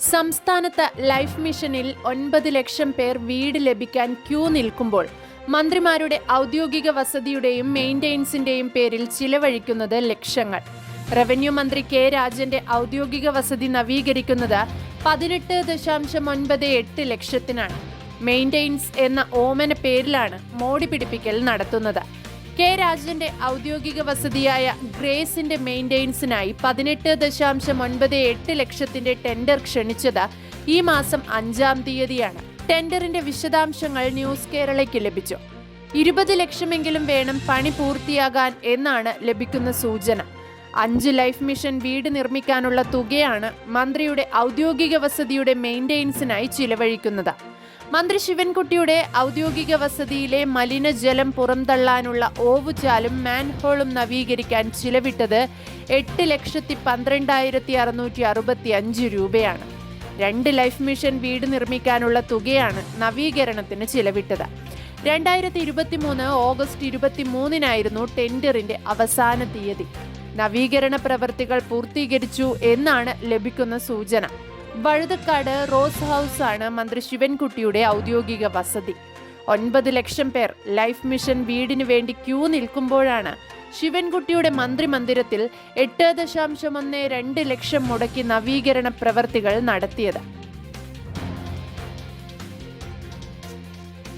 സംസ്ഥാനത്ത് ലൈഫ് മിഷനിൽ ഒൻപത് ലക്ഷം പേർ വീട് ലഭിക്കാൻ ക്യൂ നിൽക്കുമ്പോൾ മന്ത്രിമാരുടെ ഔദ്യോഗിക വസതിയുടെയും മെയിന്റെയിൻസിന്റെയും പേരിൽ ചിലവഴിക്കുന്നത് ലക്ഷങ്ങൾ. റവന്യൂ മന്ത്രി കെ രാജന്റെ ഔദ്യോഗിക വസതി നവീകരിക്കുന്നത് പതിനെട്ട് ദശാംശം ഒൻപത് എട്ട് ലക്ഷത്തിനാണ്. മെയിന്റെയിൻസ് എന്ന ഓമന പേരിലാണ് മോടി പിടിപ്പിക്കൽ നടത്തുന്നത്. കെ രാജന്റെ ഔദ്യോഗിക വസതിയായ ഗ്രേസിന്റെ മെയിന്റെയിൻസിനായി പതിനെട്ട് ദശാംശം ഒൻപത് എട്ട് ലക്ഷത്തിന്റെ ടെൻഡർ ക്ഷണിച്ചത് ഈ മാസം അഞ്ചാം തീയതിയാണ്. ടെൻഡറിന്റെ വിശദാംശങ്ങൾ ന്യൂസ് കേരളയ്ക്ക് ലഭിച്ചു. ഇരുപത് ലക്ഷമെങ്കിലും വേണം പണി പൂർത്തിയാകാൻ എന്നാണ് ലഭിക്കുന്ന സൂചന. അഞ്ച് ലൈഫ് മിഷൻ വീട് നിർമ്മിക്കാനുള്ള തുകയാണ് മന്ത്രിയുടെ ഔദ്യോഗിക വസതിയുടെ മെയിന്റെനൻസിനായി ചിലവഴിക്കുന്നത്. മന്ത്രി ശിവൻകുട്ടിയുടെ ഔദ്യോഗിക വസതിയിലെ മലിനജലം പുറംതള്ളാനുള്ള ഓവുചാലും മാൻഹോളും നവീകരിക്കാൻ ചിലവിട്ടത് എട്ട് ലക്ഷത്തി പന്ത്രണ്ടായിരത്തി അറുന്നൂറ്റി അറുപത്തി അഞ്ച് രൂപയാണ്. രണ്ട് ലൈഫ് മിഷൻ വീട് നിർമ്മിക്കാനുള്ള തുകയാണ് നവീകരണത്തിന് ചിലവിട്ടത്. രണ്ടായിരത്തി ഇരുപത്തി മൂന്ന് ഓഗസ്റ്റ് ഇരുപത്തി മൂന്നിനായിരുന്നു ടെൻഡറിന്റെ അവസാന തീയതി. നവീകരണ പ്രവർത്തികൾ പൂർത്തീകരിച്ചു എന്നാണ് ലഭിക്കുന്ന സൂചന. വഴുതക്കാട് റോസ് ഹൗസ് ആണ് മന്ത്രി ശിവൻകുട്ടിയുടെ ഔദ്യോഗിക വസതി. ഒൻപത് ലക്ഷം പേർ ലൈഫ് മിഷൻ വീടിനു വേണ്ടി ക്യൂ നിൽക്കുമ്പോഴാണ് ശിവൻകുട്ടിയുടെ മന്ത്രി മന്ദിരത്തിൽ എട്ട് ദശാംശം ഒന്ന് രണ്ട് ലക്ഷം മുടക്കി നവീകരണ പ്രവർത്തികൾ നടത്തിയത്.